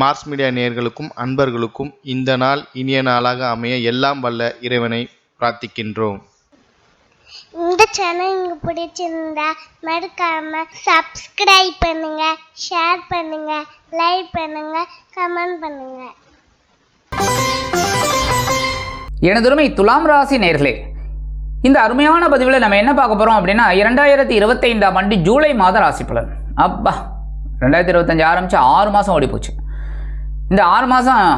Mars media நேயர்களுக்கும் அன்பர்களுக்கும் இந்த நாள் இனிய நாளாக அமைய எல்லாம் வல்ல இறைவனை பிரார்த்திக்கின்றோம். இந்த சேனல் உங்களுக்கு பிடிச்சிருந்தா மறக்காம சப்ஸ்கிரைப் பண்ணுங்க ஷேர் பண்ணுங்க லைக் பண்ணுங்க கமெண்ட் பண்ணுங்க. எனதுரிமை துலாம் ராசி நேர்களே இந்த அருமையான பதிவில் நம்ம என்ன பார்க்க போகிறோம் அப்படின்னா இரண்டாயிரத்தி இருபத்தைந்தாம் ஆண்டு ஜூலை மாத ராசி பலன். அப்பா ரெண்டாயிரத்தி இருபத்தஞ்சு ஆரம்பித்து ஆறு மாதம் ஓடி போச்சு இந்த ஆறு மாதம்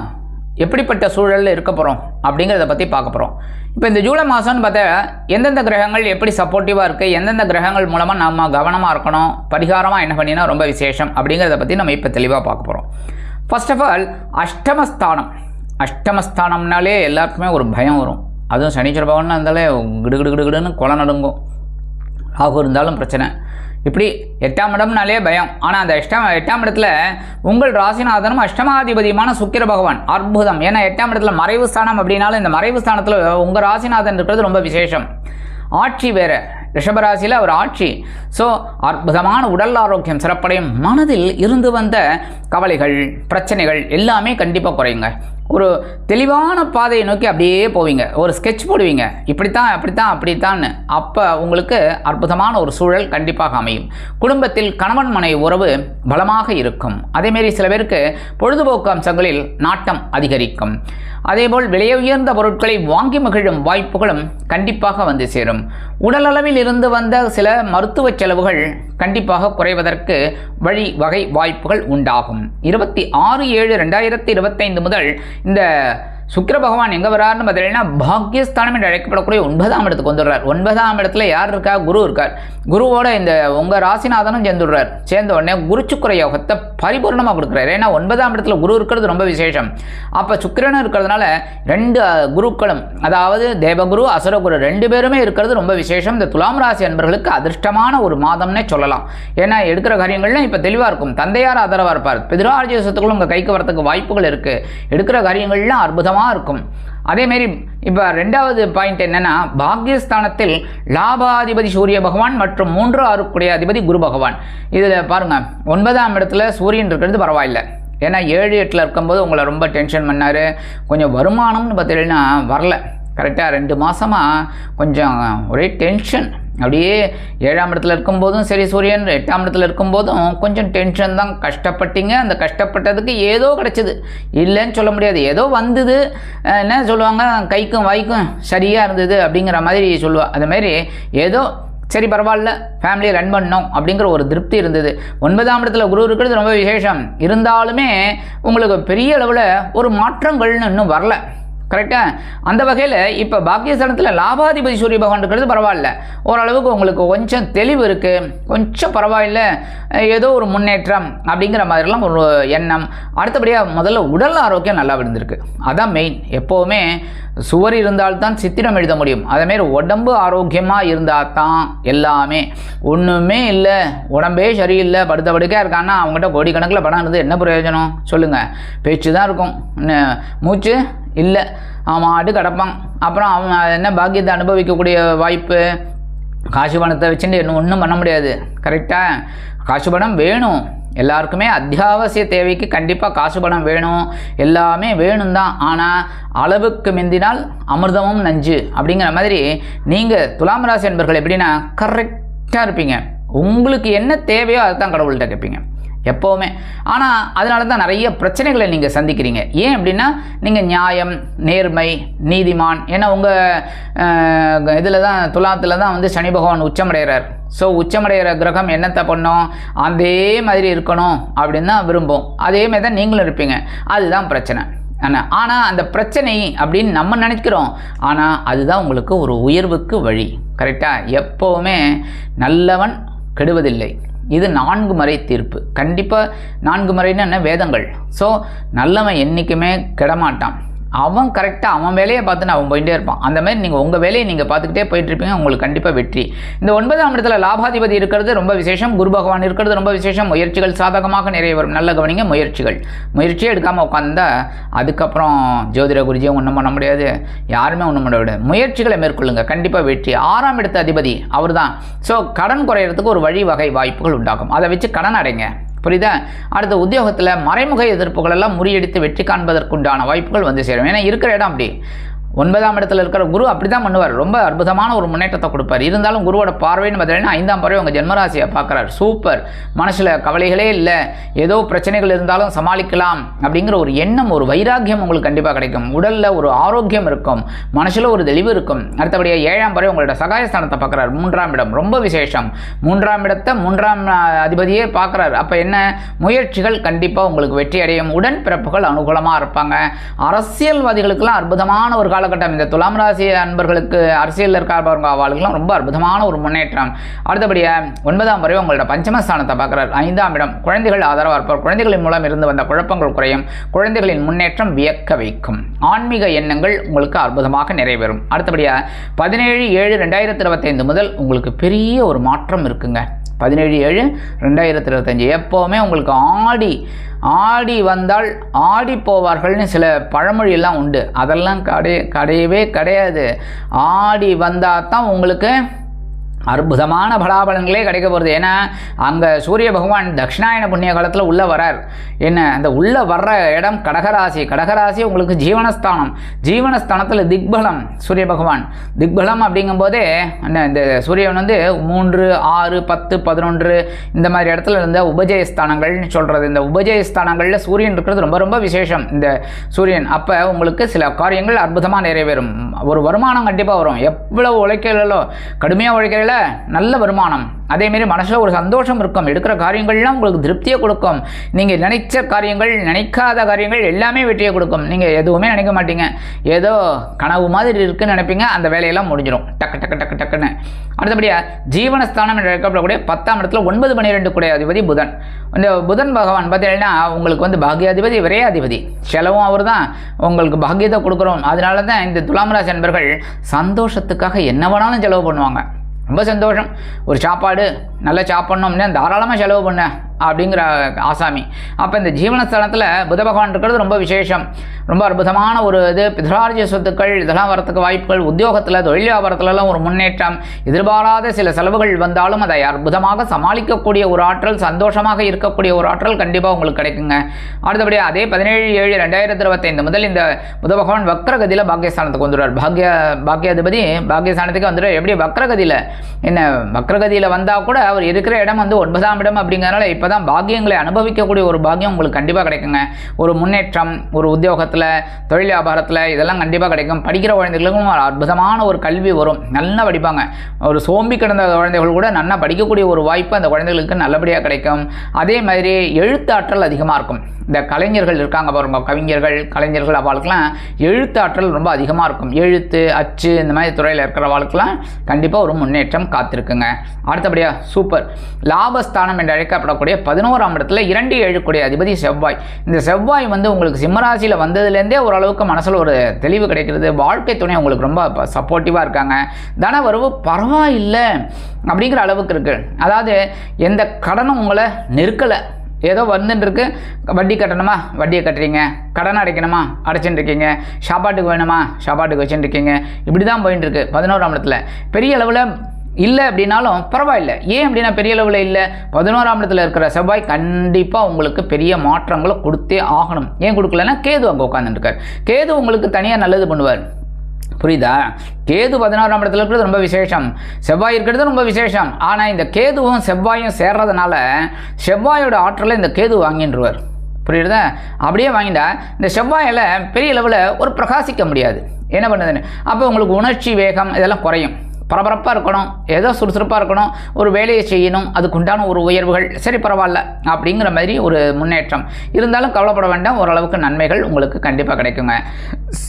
எப்படிப்பட்ட சூழலில் இருக்க போகிறோம் அப்படிங்கிறத பற்றி பார்க்க போகிறோம் இப்போ இந்த ஜூலை மாதம்னு பார்த்தா எந்தெந்த கிரகங்கள் எப்படி சப்போர்ட்டிவாக இருக்குது எந்தெந்த கிரகங்கள் மூலமாக நம்ம கவனமாக இருக்கணும் பரிகாரமாக என்ன பண்ணினா ரொம்ப விசேஷம் அப்படிங்கிறத பற்றி நம்ம இப்போ தெளிவாக பார்க்க போகிறோம் ஃபர்ஸ்ட் ஆஃப் ஆல் அஷ்டமஸ்தானம். அஷ்டமஸ்தானம்னாலே எல்லாருக்குமே ஒரு பயம் வரும். அதுவும் சனீஸ்வர பகவான் இருந்தாலே கிடுகிடு கிடுகிடுன்னு கொலை நடுங்கும். ராகு இருந்தாலும் பிரச்சனை. இப்படி எட்டாம் இடம்னாலே பயம். ஆனால் அந்த எட்டாம் எட்டாம் இடத்துல உங்கள் ராசிநாதனும் அஷ்டமாதிபதியுமான சுக்கிர பகவான். அற்புதம். ஏன்னா எட்டாம் இடத்துல மறைவு ஸ்தானம் அப்படின்னாலும் இந்த மறைவு ஸ்தானத்தில் உங்கள் ராசிநாதன் இருக்கிறது ரொம்ப விசேஷம். ஆட்சி வேறு. ரிஷபராசியில் அவர் ஆட்சி. ஸோ அற்புதமான உடல் ஆரோக்கியம் சிறப்படையும். மனதில் இருந்து வந்த கவலைகள் பிரச்சனைகள் எல்லாமே கண்டிப்பாக குறையுங்க. ஒரு தெளிவான பாதையை நோக்கி அப்படியே போவீங்க. ஒரு ஸ்கெட்ச் போடுவீங்க. இப்படித்தான் அப்படித்தான் அப்படித்தான்னு அப்போ உங்களுக்கு அற்புதமான ஒரு சூழல் கண்டிப்பாக அமையும். குடும்பத்தில் கணவன் மனைவி உறவு பலமாக இருக்கும். அதேமாரி சில பேருக்கு பொழுதுபோக்கு அம்சங்களில் நாட்டம் அதிகரிக்கும். அதேபோல் விலை உயர்ந்த பொருட்களை வாங்கி மகிழும் வாய்ப்புகளும் கண்டிப்பாக வந்து சேரும். உடலளவில் இருந்து வந்த சில மருத்துவ செலவுகள் கண்டிப்பாக குறைவதற்கு வழி வகை வாய்ப்புகள் உண்டாகும். இருபத்தி ஆறு ஏழு ரெண்டாயிரத்தி இருபத்தைந்து முதல் இந்த சுக்கிர பகவான் எங்கே வராருன்னு பார்த்தீங்கன்னா பாக்கியஸ்தானம் என்று அழைக்கப்படக்கூடிய ஒன்பதாம் இடத்துக்கு வந்துடுறார். ஒன்பதாம் இடத்துல யார் இருக்கா? குரு இருக்கார். குருவோட இந்த உங்கள் ராசிநாதனும் சேர்ந்துடுறார். சேர்ந்த உடனே குருச்சுக்குர யோகத்தை பரிபூர்ணமாக கொடுக்குறாரு. ஏன்னா ஒன்பதாம் இடத்துல குரு இருக்கிறது ரொம்ப விசேஷம். அப்போ சுக்கிரனும் இருக்கிறதுனால ரெண்டு குருக்களும் அதாவது தேவகுரு அசுரகுரு ரெண்டு பேருமே இருக்கிறது ரொம்ப விசேஷம். இந்த துலாம் ராசி அன்பர்களுக்கு அதிர்ஷ்டமான ஒரு மாதம்னே சொல்லலாம். ஏன்னா எடுக்கிற காரியங்கள்லாம் இப்போ தெளிவாக இருக்கும். தந்தையார் ஆதரவாக இருப்பார். பிதிரார்ஜிய உங்கள் கைக்கு வரத்துக்கு வாய்ப்புகள் இருக்குது எடுக்கிற காரியங்கள்லாம் அற்புதமாக இருக்கும். அதேமாரி இப்போ ரெண்டாவது பாயிண்ட் என்னென்னா பாக்யஸ்தானத்தில் லாபாதிபதி சூரிய பகவான் மற்றும் மூன்று ஆறுக்குடைய அதிபதி குரு பகவான். இதில் பாருங்கள் ஒன்பதாம் இடத்துல சூரியன் இருக்கிறது பரவாயில்லை. ஏன்னா ஏழு எட்டில் இருக்கும்போது உங்களை ரொம்ப டென்ஷன் பண்ணார். கொஞ்சம் வருமானம்னு பார்த்தீங்கன்னா வரல. கரெக்டாக ரெண்டு மாதமாக கொஞ்சம் ஒரே டென்ஷன் அப்படியே ஏழாம் இடத்துல இருக்கும்போதும் சரி சூரியன் எட்டாம் இடத்துல இருக்கும்போதும் கொஞ்சம் டென்ஷன் தான். கஷ்டப்பட்டீங்க. அந்த கஷ்டப்பட்டதுக்கு ஏதோ கிடச்சிது. இல்லைன்னு சொல்ல முடியாது. ஏதோ வந்தது. என்ன சொல்லுவாங்க? கைக்கும் வாய்க்கும் சரியாக இருந்தது அப்படிங்கிற மாதிரி சொல்லுவாள் அதுமாரி ஏதோ சரி பரவாயில்ல. ஃபேமிலியை ரன் பண்ணோம் அப்படிங்கிற ஒரு திருப்தி இருந்தது. ஒன்பதாம் இடத்துல குரு இருக்கிறது ரொம்ப விசேஷம். இருந்தாலுமே உங்களுக்கு பெரிய அளவில் ஒரு மாற்றங்கள்னு இன்னும் வரல. கரெக்டாக அந்த வகையில் இப்போ பாக்கியஸ்தானத்தில் லாபாதிபதி சூரிய பகவான் இருக்கிறது பரவாயில்ல. ஓரளவுக்கு உங்களுக்கு கொஞ்சம் தெளிவு இருக்குது கொஞ்சம் பரவாயில்ல. ஏதோ ஒரு முன்னேற்றம் அப்படிங்கிற மாதிரிலாம் ஒரு எண்ணம். அடுத்தபடியாக முதல்ல உடல் ஆரோக்கியம் நல்லா விழுந்திருக்கு. அதான் மெயின் எப்போவுமே சுவர் இருந்தால்தான் சித்திரம் எழுத முடியும். அதேமாரி உடம்பு ஆரோக்கியமாக இருந்தால் தான் எல்லாமே. ஒன்றுமே இல்லை. உடம்பே சரியில்லை. படுத்த படுக்கையாக இருக்கான்னா அவங்ககிட்ட கோடிக்கணக்கில் பணம் இருந்து என்ன பிரயோஜனம்? சொல்லுங்கள் பேச்சு தான் இருக்கும் மூச்சு? இல்லை அவன் ஆடு கிடப்பான். அப்புறம் அவன் என்ன பாக்கியத்தை அனுபவிக்கக்கூடிய வாய்ப்பு? காசு பணத்தை வச்சுட்டு இன்னும் ஒன்றும் பண்ண முடியாது. கரெக்டாக காசு பணம் வேணும். எல்லாருக்குமே அத்தியாவசிய தேவைக்கு கண்டிப்பாக காசு பணம் வேணும். எல்லாமே வேணும் தான் ஆனால் அளவுக்கு மிந்தினால் அமிர்தமும் நஞ்சு. அப்படிங்கிற மாதிரி நீங்கள் துலாம் ராசி என்பர்கள் எப்படின்னா கரெக்டாக இருப்பீங்க. உங்களுக்கு என்ன தேவையோ அதுதான் கடவுள்கிட்ட கேட்பீங்க. எப்போவுமே. ஆனால் அதனால தான் நிறைய பிரச்சனைகளை நீங்கள் சந்திக்கிறீங்க. ஏன் அப்படின்னா நீங்கள் நியாயம் நேர்மை நீதிமான். ஏன்னா உங்கள் இதில் தான் துலாத்தில் தான் வந்து சனி பகவான் உச்சமடைகிறார். ஸோ உச்சமடைகிற கிரகம் என்னத்தை பண்ணோம்? அதே மாதிரி இருக்கணும் அப்படின்னு தான் விரும்பும். அதே மாதிரி தான் நீங்களும் இருப்பீங்க. அதுதான் பிரச்சனை. ஆனால் ஆனால் அந்த பிரச்சனை அப்படின்னு நம்ம நினைக்கிறோம். ஆனால் அதுதான் உங்களுக்கு ஒரு உயர்வுக்கு வழி. கரெக்டாக எப்போவுமே நல்லவன் கெடுவதில்லை. இது நான்கு முறை தீர்ப்பு. கண்டிப்பாக நான்கு முறைன்னு என்ன? வேதங்கள். ஸோ நல்லவன் என்றைக்குமே கெடமாட்டான். அவன் கரெக்டாக அவன் வேலையை பார்த்துன்னு அவன் போயிட்டே இருப்பான். அந்த மாதிரி நீங்கள் உங்கள் வேலையை நீங்கள் பார்த்துக்கிட்டே போயிட்டு இருப்பீங்க உங்களுக்கு கண்டிப்பாக வெற்றி. இந்த ஒன்பதாம் இடத்துல லாபாதிபதி இருக்கிறது ரொம்ப விசேஷம் குரு பகவான் இருக்கிறது ரொம்ப விசேஷம். முயற்சிகள் சாதகமாக நிறைய வரும். நல்ல கவனிங்க முயற்சிகள். முயற்சியே எடுக்காமல் உட்காந்தா அதுக்கப்புறம் ஜோதிட குருஜியும் ஒன்றும் பண்ண முடியாது. யாருமே ஒன்றும் பண்ண முடியாது. முயற்சிகளை மேற்கொள்ளுங்க கண்டிப்பாக வெற்றி. ஆறாம் இடத்த அதிபதி அவர் தான் ஸோ கடன் குறையிறதுக்கு ஒரு வழி வகை வாய்ப்புகள் உண்டாகும். அதை வச்சு கடன் அடைங்க. புரியுதா? அடுத்த உத்தியோகத்தில் மறைமுக எதிர்ப்புகள் எல்லாம் முறியடித்து வெற்றி காண்பதற்குண்டான வாய்ப்புகள் வந்து சேரும். ஏன்னா இருக்கிற இடம் அப்படி. ஒன்பதாம் இடத்துல இருக்கிற குரு அப்படி தான் பண்ணுவார். ரொம்ப அற்புதமான ஒரு முன்னேற்றத்தை கொடுப்பார். இருந்தாலும் குருவோட பார்வைன்னு பார்த்தீங்கன்னா ஐந்தாம் பார்வை உங்கள் ஜென்மராசியை பார்க்குறாரு. சூப்பர். மனசில் கவலைகளே இல்லை. ஏதோ பிரச்சனைகள் இருந்தாலும் சமாளிக்கலாம் அப்படிங்கிற ஒரு எண்ணம் ஒரு வைராக்கியம் உங்களுக்கு கண்டிப்பாக கிடைக்கும். உடலில் ஒரு ஆரோக்கியம் இருக்கும். மனசில் ஒரு தெளிவு இருக்கும். அடுத்தபடியாக ஏழாம் பறவை உங்களோட சகாயஸ்தானத்தை பார்க்குறாரு. மூன்றாம் இடம். ரொம்ப விசேஷம். மூன்றாம் இடத்தை மூன்றாம் அதிபதியே பார்க்குறாரு. அப்போ என்ன? முயற்சிகள் கண்டிப்பாக உங்களுக்கு வெற்றி அடையும். உடன்பிறப்புகள் அனுகூலமாக இருப்பாங்க. அரசியல்வாதிகளுக்கெல்லாம் அற்புதமான ஒரு காலகட்டம். இந்த துலாம் ராசி அன்பர்களுக்கு அரசியலில் பாருங்க அவர்களுக்கெல்லாம் ரொம்ப அற்புதமான ஒரு முன்னேற்றம். அடுத்தபடியாக ஒன்பதாம் வரை உங்களோட பஞ்சமஸ்தானத்தை பார்க்குறாரு. ஐந்தாம் இடம் குழந்தைகள் ஆதரவாக இருப்பார். குழந்தைகளின் மூலம் இருந்து வந்த குழப்பங்கள் குறையும். குழந்தைகளின் முன்னேற்றம் வியக்க வைக்கும். ஆன்மீக எண்ணங்கள் உங்களுக்கு அற்புதமாக நிறைவேறும். அடுத்தபடியாக பதினேழு ஏழு ரெண்டாயிரத்தி இருபத்தைந்து முதல் உங்களுக்கு பெரிய ஒரு மாற்றம் இருக்குங்க. பதினேழு ஏழு ரெண்டாயிரத்தி இருபத்தஞ்சி. எப்போவுமே உங்களுக்கு ஆடி ஆடி வந்தால் ஆடி போவார்கள்னு சில பழமொழியெல்லாம் உண்டு. அதெல்லாம் கிடை கிடையவே கிடையாது. ஆடி வந்தால் தான் உங்களுக்கு அற்புதமான பலாபலன்களே கிடைக்க போகிறது ஏன்னா அங்கே சூரிய பகவான் தட்சிணாயன புண்ணிய காலத்தில் உள்ளே வரார். என்ன அந்த உள்ளே வர்ற இடம் கடகராசி. கடகராசி உங்களுக்கு ஜீவனஸ்தானம். ஜீவனஸ்தானத்தில் திக்பலம் சூரிய பகவான். திக்பலம் அப்படிங்கும்போதே என்ன இந்த சூரியன் வந்து மூன்று ஆறு பத்து பதினொன்று இந்த மாதிரி இடத்துல இருந்த உபஜயஸ்தானங்கள்னு சொல்கிறது இந்த உபஜயஸ்தானங்களில் சூரியன் இருக்கிறது ரொம்ப ரொம்ப விசேஷம். இந்த சூரியன் அப்போ உங்களுக்கு சில காரியங்கள் அற்புதமாக நிறைவேறும். ஒரு வருமானம் கண்டிப்பாக வரும். எவ்வளோ உழைக்கிறீங்களோ கடுமையாக உழைக்கிறீங்கள நல்ல வருமானம். அதேமாரி மனசில் ஒரு சந்தோஷம் இருக்கும். எடுக்கிற காரியங்கள்லாம் உங்களுக்கு திருப்தியை கொடுக்கும். நீங்கள் நினைச்ச காரியங்கள் நினைக்காத காரியங்கள் எல்லாமே வெற்றியை கொடுக்கும். நீங்கள் எதுவுமே நினைக்க மாட்டீங்க. ஏதோ கனவு மாதிரி இருக்குன்னு நினைப்பீங்க. அந்த வேலையெல்லாம் முடிஞ்சிடும் டக்கு டக்கு டக்கு டக்குன்னு. அடுத்தபடியாக ஜீவனஸ்தானம் என்று அழைக்கப்படக்கூடிய பத்தாம் இடத்துல ஒன்பது பன்னிரெண்டு கூடிய அதிபதி புதன். இந்த புதன் பகவான் பார்த்தீங்கன்னா உங்களுக்கு வந்து பாக்யாதிபதி விரையாதிபதி. செலவும் அவர் தான் உங்களுக்கு பாக்கியத்தை கொடுக்குறோம். அதனால தான் இந்த துலாம் ராசி நண்பர்கள் சந்தோஷத்துக்காக என்ன வேணாலும் செலவு பண்ணுவாங்க. ரொம்ப சந்தோஷம். ஒரு சாப்பாடு நல்லா சாப்பிட்ணும் அப்படின்னா தாராளமாக செலவு பண்ணேன் அப்படிங்கிற ஆசாமி. அப்போ இந்த ஜீவனஸ்தலத்தில் புத பகவான் இருக்கிறது ரொம்ப விசேஷம். ரொம்ப அற்புதமான ஒரு இது. பிதரார்ஜிய சொத்துக்கள் இதெல்லாம் வரத்துக்கு வாய்ப்புகள். உத்தியோகத்தில் தொழில் வியாபாரத்துலலாம் ஒரு முன்னேற்றம். எதிர்பாராத சில செலவுகள் வந்தாலும் அதை அற்புதமாக சமாளிக்கக்கூடிய ஒரு ஆற்றல் சந்தோஷமாக இருக்கக்கூடிய ஒரு ஆற்றல் கண்டிப்பாக உங்களுக்கு கிடைக்குங்க. அடுத்தபடியாக அதே பதினேழு ஏழு ரெண்டாயிரத்தி இருபத்தைந்து முதல் இந்த புத பகவான் வக்ரகதியில் பாக்கியஸ்தானத்துக்கு வந்துடுவார். பாக்ய பாக்கியாதிபதி பாக்கியஸ்தானத்துக்கு வந்துடுவார். எப்படி? வக்ரகதியில். என்ன? வக்ரகதியில் வந்தால் கூட அவர் இருக்கிற இடம் வந்து ஒன்பதாம் இடம் அப்படிங்கிறனால இப்போ தான் பாக்கியங்களை அனுபவிக்கக்கூடிய ஒரு பாக்கியம் உங்களுக்கு கண்டிப்பாக கிடைக்குங்க. ஒரு முன்னேற்றம் ஒரு உத்தியோகத்தில் தொழில் வியாபாரத்தில் இதெல்லாம் கண்டிப்பாக கிடைக்கும். படிக்கிற குழந்தைகளுக்கும் ஒரு அற்புதமான ஒரு கல்வி வரும். நல்லா படிப்பாங்க. ஒரு சோம்பி கிடந்த குழந்தைகள் கூட நல்லா படிக்கக்கூடிய ஒரு வாய்ப்பு அந்த குழந்தைகளுக்கு நல்லபடியாக கிடைக்கும். அதே மாதிரி எழுத்தாற்றல் அதிகமாக இருக்கும். இந்த கலைஞர்கள் இருக்காங்க பாருங்க. கவிஞர்கள் கலைஞர்கள் அவளுக்கெல்லாம் எழுத்தாற்றல் ரொம்ப அதிகமாக இருக்கும். எழுத்து அச்சு இந்த மாதிரி துறையில் இருக்கிறவளுக்கெல்லாம் கண்டிப்பாக ஒரு முன்னேற்றம் காத்திருக்குங்க. அடுத்தபடியாக சூப்பர். லாபஸ்தானம் என்று அழைக்கப்படக்கூடிய பதினோராம் இடத்துல இரண்டு ஏழுக்குடைய அதிபதி செவ்வாய். இந்த செவ்வாய் வந்து உங்களுக்கு சிம்மராசியில் வந்ததுலேருந்தே ஓரளவுக்கு மனசில் ஒரு தெளிவு கிடைக்கிறது. வாழ்க்கை துணை உங்களுக்கு ரொம்ப சப்போர்ட்டிவாக இருக்காங்க. தனவரவு பரவாயில்லை அப்படிங்கிற அளவுக்கு இருக்குது அதாவது எந்த கடனும் உங்களை நெருக்கலை. ஏதோ வந்துட்டுருக்கு. வட்டி கட்டணுமா? வட்டியை கட்டுறீங்க. கடன் அடைக்கணுமா? அடைச்சிட்டு இருக்கீங்க சாப்பாட்டுக்கு வேணுமா? சாப்பாட்டுக்கு வச்சுட்டு இருக்கீங்க இப்படி தான் போயின்னு இருக்கு பதினோராம் இடத்துல. பெரிய அளவில் இல்லை அப்படின்னாலும் பரவாயில்ல. ஏன் அப்படின்னா பெரிய அளவில் இல்லை? பதினோராம் இடத்துல இருக்கிற செவ்வாய் கண்டிப்பாக உங்களுக்கு பெரிய மாற்றங்களை கொடுத்தே ஆகணும். ஏன் கொடுக்கலன்னா கேது அங்கே உட்காந்துருக்கார் கேது உங்களுக்கு தனியாக நல்லது பண்ணுவார். புரியுதா? கேது பதினாறாம் இடத்துல இருக்கிறது ரொம்ப விசேஷம். செவ்வாய் இருக்கிறது ரொம்ப விசேஷம். ஆனால் இந்த கேதுவும் செவ்வாயும் சேர்றதுனால செவ்வாயோட ஆற்றலை இந்த கேது வாங்கின்றுவார். புரியுதா? அப்படியே வாங்கிட்டா இந்த செவ்வாயில் பெரிய லெவலில் ஒரு பிரகாசிக்க முடியாது. என்ன பண்ணுதுன்னு? அப்போ உங்களுக்கு உணர்ச்சி வேகம் இதெல்லாம் குறையும். பரபரப்பாக இருக்கணும் ஏதோ சுறுசுறுப்பாக இருக்கணும் ஒரு வேலையை செய்யணும் அதுக்குண்டான ஒரு உயர்வுகள். சரி பரவாயில்ல அப்படிங்கிற மாதிரி ஒரு முன்னேற்றம். இருந்தாலும் கவலைப்பட வேண்டாம் ஓரளவுக்கு நன்மைகள் உங்களுக்கு கண்டிப்பாக கிடைக்குங்க.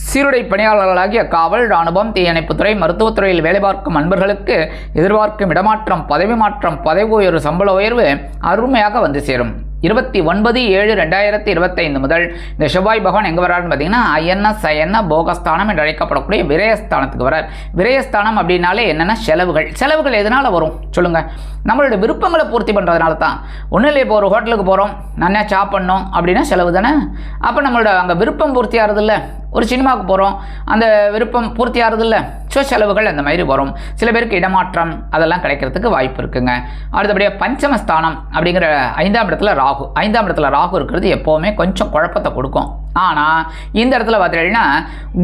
சீருடை பணியாளர்களாகிய காவல் இராணுவம் தீயணைப்புத்துறை மருத்துவத்துறையில் வேலை பார்க்கும் அன்பர்களுக்கு எதிர்பார்க்கும் இடமாற்றம் பதவி மாற்றம் பதவி உயர்வு சம்பள உயர்வு அருமையாக வந்து சேரும். இருபத்தி ஒன்பது ஏழு ரெண்டாயிரத்தி இருபத்தைந்து முதல் இந்த செவ்வாய் பகவான் எங்கே வராருன்னு பார்த்தீங்கன்னா அயன சயன போகஸ்தானம் என்று அழைக்கப்படக்கூடிய விரயஸ்தானத்துக்கு வரார் விரயஸ்தானம் அப்படின்னாலே என்னென்ன செலவுகள். செலவுகள் எதனால் வரும்? சொல்லுங்கள் நம்மளோட விருப்பங்களை பூர்த்தி பண்ணுறதுனால தான். ஒன்றும் இல்லை இப்போ ஒரு ஹோட்டலுக்கு போகிறோம் நல்லா சாப்பிட்ணும் அப்படின்னா செலவு தானே? அப்போ நம்மளோட அங்கே விருப்பம் பூர்த்தி ஆகிறது இல்லை ஒரு சினிமாவுக்கு போகிறோம் அந்த விருப்பம் பூர்த்தி ஆகுறதில்ல ஸோ செலவுகள் அந்த மாதிரி வரும். சில பேருக்கு இடமாற்றம் அதெல்லாம் கிடைக்கிறதுக்கு வாய்ப்பு இருக்குங்க. அடுத்தபடியாக பஞ்சமஸ்தானம் அப்படிங்கிற ஐந்தாம் இடத்துல ராகு. ஐந்தாம் இடத்துல ராகு இருக்கிறது எப்போவுமே கொஞ்சம் குழப்பத்தை கொடுக்கும். ஆனால் இந்த இடத்துல பார்த்தீங்கன்னா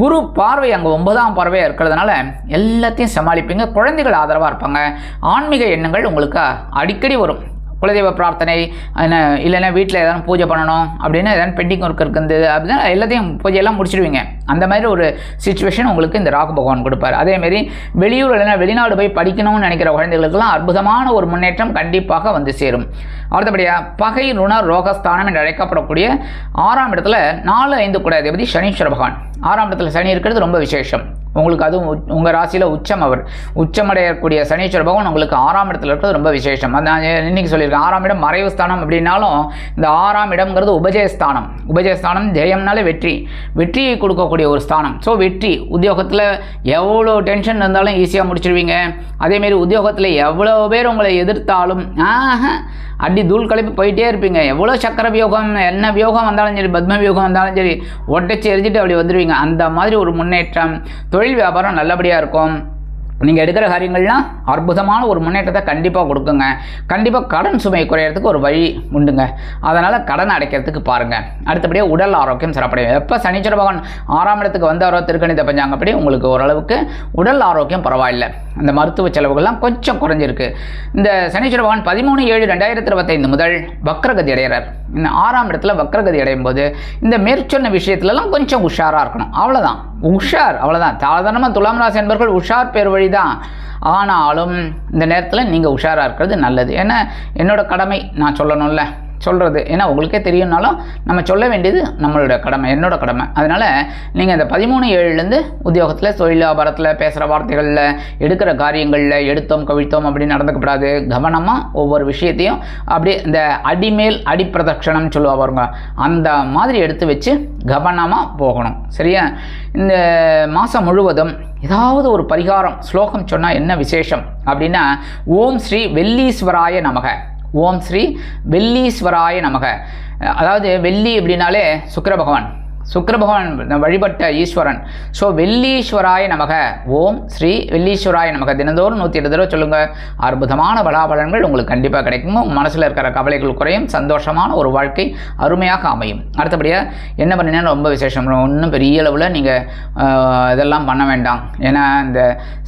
குரு பார்வை அங்கே ஒன்பதாம் பார்வையாக இருக்கிறதுனால எல்லாத்தையும் சமாளிப்பீங்க. குழந்தைகள் ஆதரவாக இருப்பாங்க. ஆன்மீக எண்ணங்கள் உங்களுக்கு அடிக்கடி வரும். குலதெய்வ பிரார்த்தனை என்ன இல்லைன்னா வீட்டில் ஏதாவது பூஜை பண்ணணும் அப்படின்னு ஏதாவது பெண்டிங் ஒர்க் இருக்குது அப்படின்னா எல்லாத்தையும் பூஜையெல்லாம் முடிச்சிடுவீங்க. அந்த மாதிரி ஒரு சுச்சுவேஷன் உங்களுக்கு இந்த ராகு பகவான் கொடுப்பார். அதேமாரி வெளியூர் இல்லைன்னா வெளிநாடு போய் படிக்கணும்னு நினைக்கிற குழந்தைகளுக்கெல்லாம் அற்புதமான ஒரு முன்னேற்றம் கண்டிப்பாக வந்து சேரும். அடுத்தபடியாக பகை ருண ரோகஸ்தானம் என்று அழைக்கப்படக்கூடிய ஆறாம் இடத்துல நாலு ஐந்து கூட அதிபதி சனீஸ்வர பகவான். ஆறாம் இடத்துல சனி இருக்கிறது ரொம்ப விசேஷம். உங்களுக்கு அதுவும் உ- ராசியில் உச்சம் அவர். உச்சமடையக்கூடிய சனீஸ்வர பகவான் உங்களுக்கு ஆறாம் இடத்துல இருக்கிறது ரொம்ப விசேஷம். அது நான் இன்னைக்கு சொல்லியிருக்கேன். ஆறாம் இடம் மறைவு ஸ்தானம் அப்படின்னாலும் இந்த ஆறாம் இடம்ங்கிறது உபஜயஸ்தானம். உபஜயஸ்தானம் ஜெயம்னாலே வெற்றி. வெற்றியை கொடுக்கக்கூடிய ஒரு ஸ்தானம். ஸோ வெற்றி. உத்தியோகத்தில் எவ்வளோ டென்ஷன் இருந்தாலும் ஈஸியாக முடிச்சிடுவீங்க அதேமாரி உத்தியோகத்தில் எவ்வளோ பேர் உங்களை எதிர்த்தாலும் ஆஹா அடி தூள் கலப்பி போயிட்டே இருப்பீங்க. எவ்வளோ சக்கர வியோகம் என்ன வியோகம் வந்தாலும் சரி பத்ம வியோகம் வந்தாலும் சரி ஒட்டச்சி எரிஞ்சிட்டு அப்படி வந்துடுவீங்க அந்த மாதிரி ஒரு முன்னேற்றம். தொழில் தொழில் வியாபாரம் நல்லபடியாக இருக்கும். நீங்கள் எடுக்கிற காரியங்கள்லாம் அற்புதமான ஒரு முன்னேற்றத்தை கண்டிப்பாக கொடுக்குங்க. கண்டிப்பாக கடன் சுமை குறையிறதுக்கு ஒரு வழி உண்டுங்க. அதனால் கடன் அடைக்கிறதுக்கு பாருங்கள் அடுத்தபடியாக உடல் ஆரோக்கியம் சிறப்படையும். எப்போ சனீஸ்வர பகவான் ஆறாம் இடத்துக்கு வந்தாரோ திருக்கணித பஞ்சாங்கப்படி உங்களுக்கு ஓரளவுக்கு உடல் ஆரோக்கியம் பரவாயில்லை. அந்த மருத்துவ செலவுகள்லாம் கொஞ்சம் குறைஞ்சிருக்கு. இந்த சனீஸ்வர பகவான் பதிமூணு ஏழு ரெண்டாயிரத்தி இருபத்தைந்து முதல் வக்ரகதி அடைகிறார். இந்த ஆறாம் இடத்துல வக்ரகதி அடையும் போது இந்த மேற்சொன்ன விஷயத்துலலாம் கொஞ்சம் உஷாராக இருக்கணும். அவ்வளோதான் உஷார் அவ்வளோதான் சாதாரணமாக துலாம் ராசி என்பர்கள் உஷார் பேர் வழி தான் ஆனாலும் இந்த நேரத்தில் நீங்கள் உஷாராக இருக்கிறது நல்லது. ஏன்னா என்னோடய கடமை நான் சொல்லணும்ல. சொல்கிறது ஏன்னா உங்களுக்கே தெரியும்னாலும் நம்ம சொல்ல வேண்டியது நம்மளோட கடமை என்னோட கடமை. அதனால் நீங்கள் இந்த பதிமூணு ஏழுலேருந்து உத்தியோகத்தில் தொழில் வியாபாரத்தில் பேசுகிற வார்த்தைகளில் எடுக்கிற காரியங்களில் எடுத்தோம் கவிழ்த்தோம் அப்படி நடந்துக்கப்படாது. கவனமாக ஒவ்வொரு விஷயத்தையும் அப்படியே இந்த அடிமேல் அடிப்பிரதட்சணம் சொல்லுவா பாருங்க. அந்த மாதிரி எடுத்து வச்சு கவனமாக போகணும். சரியா? இந்த மாதம் முழுவதும் ஏதாவது ஒரு பரிகாரம் ஸ்லோகம் சொன்னால் என்ன விசேஷம்? அப்படின்னா ஓம் ஸ்ரீ வெள்ளீஸ்வராய நமக. ஓம் ஸ்ரீ வெள்ளீஸ்வராய நமக. அதாவது வெள்ளி அப்படின்னாலே சுக்கர பகவான். சுக்கர பகவான் வழிபட்ட ஈஸ்வரன். ஸோ வெள்ளீஸ்வராய நமக. ஓம் ஸ்ரீ வெள்ளீஸ்வராய நமக. தினந்தோறும் நூற்றி எட்டு தடவை சொல்லுங்கள் அற்புதமான பலாபலன்கள் உங்களுக்கு கண்டிப்பாக கிடைக்கும் உங்கள் மனசில் இருக்கிற கவலைகள் குறையும். சந்தோஷமான ஒரு வாழ்க்கை அருமையாக அமையும். அடுத்தபடியாக என்ன பண்ணினா ரொம்ப விசேஷம். ஒன்றும் பெரிய அளவில் நீங்கள் இதெல்லாம் பண்ண வேண்டாம். ஏன்னா இந்த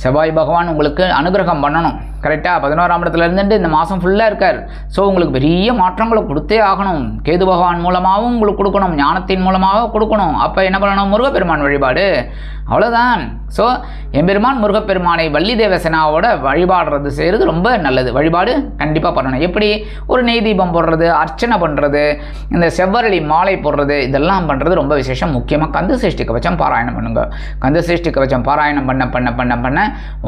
செவ்வாய் பகவான் உங்களுக்கு அனுகிரகம் பண்ணணும். கரெக்டாக பதினோராம் இடத்துல இருந்துட்டு இந்த மாதம் ஃபுல்லாக இருக்கார். ஸோ உங்களுக்கு பெரிய மாற்றங்களை கொடுத்தே ஆகணும். கேது பகவான் மூலமாகவும் உங்களுக்கு கொடுக்கணும். ஞானத்தின் மூலமாக கொடுக்கணும். அப்போ என்ன பண்ணணும்? முருகப்பெருமான் வழிபாடு. அவ்வளோதான் ஸோ எம்பெருமான் முருகப்பெருமானை வள்ளி தேவசேனாவோட வழிபாடுறது செய்கிறது ரொம்ப நல்லது. வழிபாடு கண்டிப்பாக பண்ணணும். எப்படி? ஒரு நெய் தீபம் போடுறது அர்ச்சனை பண்ணுறது இந்த செவ்வரளி மாலை போடுறது இதெல்லாம் பண்ணுறது ரொம்ப விசேஷம். முக்கியமாக கந்த சிருஷ்டி கவச்சம் பாராயணம் பண்ணுங்க. கந்த சிருஷ்டி கவச்சம் பாராயணம் பண்ண பண்ண பண்ண பண்ண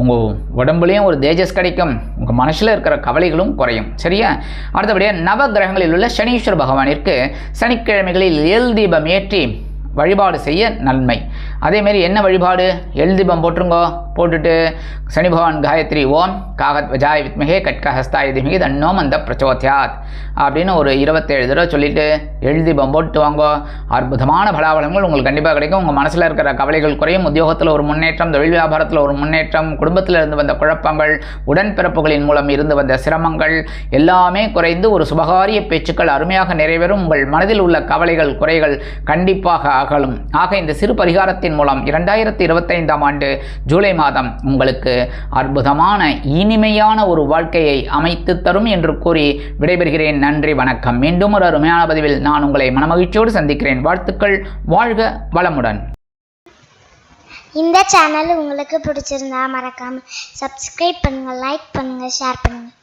உங்கள் உடம்புலையும் ஒரு தேஜஸ் கிடைக்கும். உங்கள் மனசில் இருக்கிற கவலைகளும் குறையும். சரியா? அடுத்தபடியாக நவ கிரகங்களில் உள்ள சனீஸ்வர பகவானிற்கு சனிக்கிழமைகளில் ஏல் தீபம் ஏற்றி வழிபாடு செய்ய நன்மை. அதேமாரி என்ன வழிபாடு? எழுதிபம் போட்டுருங்கோ போட்டுட்டு சனி பகவான் காயத்ரி ஓம் காகத் வஜாய் வித்மகே கட்க ஹஸ்தாய திமிகி தன்னோ மந்த பிரச்சோத்யாத் அப்படின்னு ஒரு இருபத்தேழு தடவை சொல்லிட்டு எழுதி போட்டு வாங்கோ. அற்புதமான பலாபலங்கள் உங்களுக்கு கண்டிப்பாக கிடைக்கும். உங்கள் மனசில் இருக்கிற கவலைகள் குறையும். உத்தியோகத்தில் ஒரு முன்னேற்றம் தொழில் வியாபாரத்தில் ஒரு முன்னேற்றம் குடும்பத்தில் இருந்து வந்த குழப்பங்கள் உடன்பிறப்புகளின் மூலம் இருந்து வந்த சிரமங்கள் எல்லாமே குறைந்து ஒரு சுபகாரிய பேச்சுக்கள் அருமையாக நிறைவேறும். உங்கள் மனதில் உள்ள கவலைகள் குறைகள் கண்டிப்பாக அகலும். ஆக இந்த சிறு பரிகாரத்தை திட்டத்தின் மூலம் இரண்டாயிரத்தி இருபத்தைந்தாம் ஆண்டு ஜூலை மாதம் உங்களுக்கு அற்புதமான இனிமையான ஒரு வாழ்க்கையை அமைத்து தரும் என்று கூறி விடைபெறுகிறேன். நன்றி வணக்கம். மீண்டும் ஒரு அருமையான பதிவில் நான் உங்களை மனமகிழ்ச்சியோடு சந்திக்கிறேன். வாழ்த்துக்கள் வாழ்க வளமுடன். இந்த சேனல் உங்களுக்கு பிடிச்சிருந்தா மறக்காம சப்ஸ்கிரைப் பண்ணுங்க லைக் பண்ணுங்க ஷேர் பண்ணுங்க.